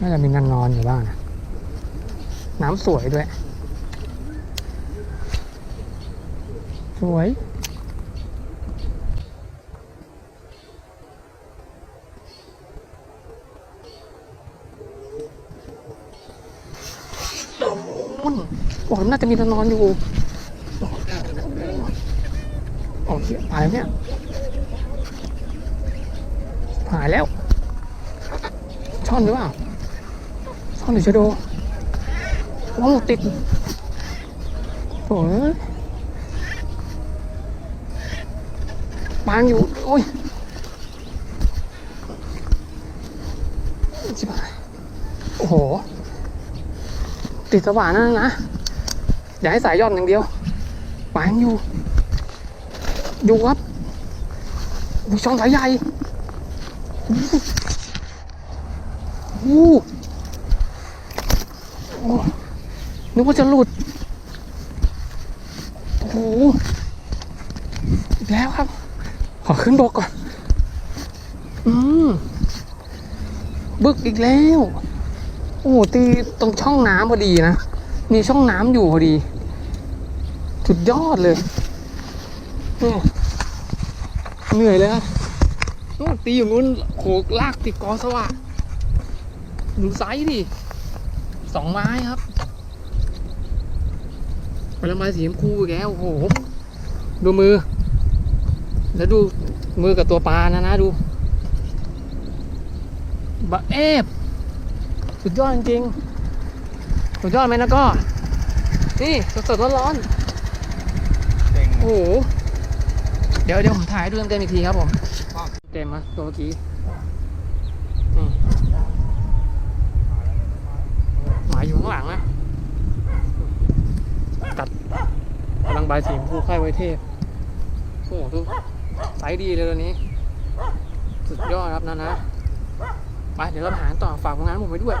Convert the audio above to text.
น่าจะมีนอนนอนอยู่บ้างนะน้ำสวยด้วย สวยนบอกแล้วน่าจะมีนอนนอนอยู่โอ้เหี้ยตายเนี่ยหายแล้ว ช่อนหรือเปล่า ช่อนหรือชะโดโอ้ติดโอ้ยปางอยู่ โอ้ยจิบหายโอ้โห ติดสว่านนั่นนะ อย่าให้สายย่อนอย่างเดียวปางอยู่ อยู่ครับโอ้ยช่องสายใหญ่โอ้โห นึกว่าจะหลุด โอ้โหอีกแล้วครับ ขอขึ้นบกก่อน อืม บึกอีกแล้ว โอ้โหตีตรงช่องน้ำพอดีนะ มีช่องน้ำอยู่พอดี สุดยอดเลยเหนื่อยเลยครับนู่นตีอยู่นู้นโขกลากติดกอสว่างดูไซส์ดิ สองไม้ครับปลาไม้สีชมพูอีกแล้วโอ้โห ดูมือ แล้วดูมือกับตัวปลานะนะดูบะเอฟสุดยอดจริงๆสุดยอดไหมนะก็ นี่สดๆร้อนๆโอ้โห เดี๋ยวเดี๋ยวผมถ่ายให้ดูเต็มๆอีกทีครับผม เต็มมาตัวเมื่อกี้นี่ หมายอยู่ข้างหลังนะตัดกำลังใบายสีชมพูค่ายไวเทพโอ้โหทุกไซส์ดีเลยตัวนี้ สุดยอดครับนะนะ ไปเดี๋ยวเราหาต่อฝากผลงานผมไว้ด้วย